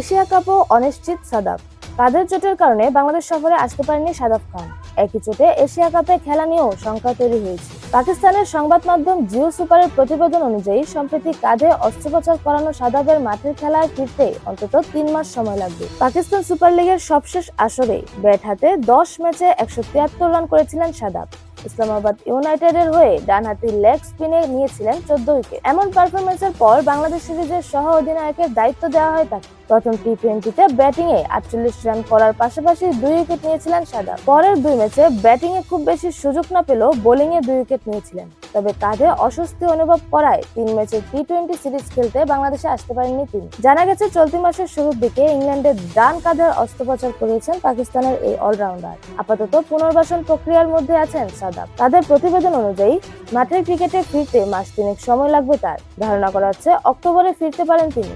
Asia কাপও অনিশ্চিত সাদাব কাদের চোটের কারণে বাংলাদেশ সফরে আসতে পারেনি সাদাব খান। একই চোটে এশিয়া কাপে খেলা নিয়েও শঙ্কা তৈরি হয়েছে। পাকিস্তানের সংবাদ মাধ্যম জিও সুপারের প্রতিবেদন অনুযায়ী, সম্প্রতি কাঁধে অস্ত্রোপচার করানো সাদাবের মাঠের খেলায় ফিরতে অন্তত তিন মাস সময় লাগবে। পাকিস্তান সুপার লিগের সবশেষ আসরে ব্যাট হাতে দশ ম্যাচে একশো তিয়াত্তর রান করেছিলেন সাদাব ইসলামাবাদ ইউনাইটেডের হয়ে ডানহাতি লেগ স্পিনে নিয়েছিলেন চোদ্দ উইকেট। এমন পারফরমেন্সের পর বাংলাদেশ সিরিজের সহ অধিনায়কের দায়িত্ব দেওয়া হয় তাকে। প্রথম টি টোয়েন্টিতে ব্যাটিং এ আটচল্লিশ রান করার পাশাপাশি দুই উইকেট নিয়েছিলেন সাদা। পরের দুই ম্যাচে ব্যাটিং এ খুব বেশি সুযোগ না পেলেও বোলিং এ দুই উইকেট নিয়েছিলেন। তবে কাঁধে অস্বস্তি অনুভব করায় তিন ম্যাচের টি টোয়েন্টি সিরিজ খেলতে বাংলাদেশে আসতে পারেননি তিনি। জানা গেছে, চলতি মাসের শুরুর দিকে ইংল্যান্ডের ডান কাঁধের অস্ত্রোপচার করিয়েছেন পাকিস্তানের এই অলরাউন্ডার। আপাতত পুনর্বাসন প্রক্রিয়ার মধ্যে আছেন সাদাব। তাদের প্রতিবেদন অনুযায়ী, মাঠের ক্রিকেটে ফিরতে মাস তিনেক সময় লাগবে তার। ধারণা করা হচ্ছে, অক্টোবরে ফিরতে পারেন তিনি।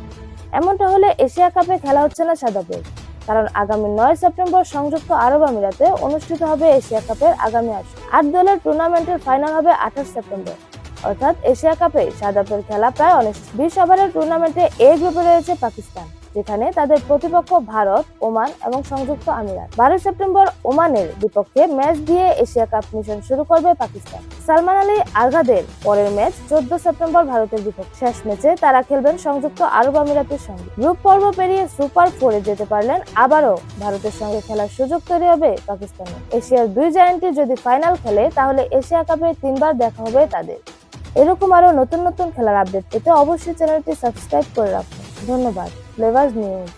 এমনটা হলে এশিয়া কাপে খেলা হচ্ছে না সাদাপুর কারণ আগামী নয় সেপ্টেম্বর সংযুক্ত আরব আমিরাতে অনুষ্ঠিত হবে এশিয়া কাপের আগামী আসর। আট দলের টুর্নামেন্টের ফাইনাল হবে আঠাশ সেপ্টেম্বর। অর্থাৎ এশিয়া কাপে সাদাবের খেলা প্রায় অনেক বিশ ওভারের টুর্নামেন্টে এ গ্রুপে রয়েছে পাকিস্তান, যেখানে তাদের প্রতিপক্ষ ভারত, ওমান এবং সংযুক্ত আমিরাত। বারোই সেপ্টেম্বর ওমানের বিপক্ষে ম্যাচ দিয়ে এশিয়া কাপ মিশন শুরু করবে পাকিস্তান। সালমান আলী আঘাদের পরের ম্যাচ চোদ্দ সেপ্টেম্বর ভারতের বিপক্ষে। শেষ ম্যাচে তারা খেলবেন সংযুক্ত আরব আমিরাতের সঙ্গে। গ্রুপ পর্ব পেরিয়ে সুপার ফোরে যেতে পারলেন আবারও ভারতের সঙ্গে খেলার সুযোগ তৈরি হবে পাকিস্তানের। এশিয়ার দুই জায়ান্টই যদি ফাইনাল খেলে, তাহলে এশিয়া কাপে তিনবার দেখা হবে তাদের। এরকম আরও নতুন নতুন খেলার আপডেট পেতে অবশ্যই চ্যানেলটি সাবস্ক্রাইব করে রাখুন। ধন্যবাদ। Flavours news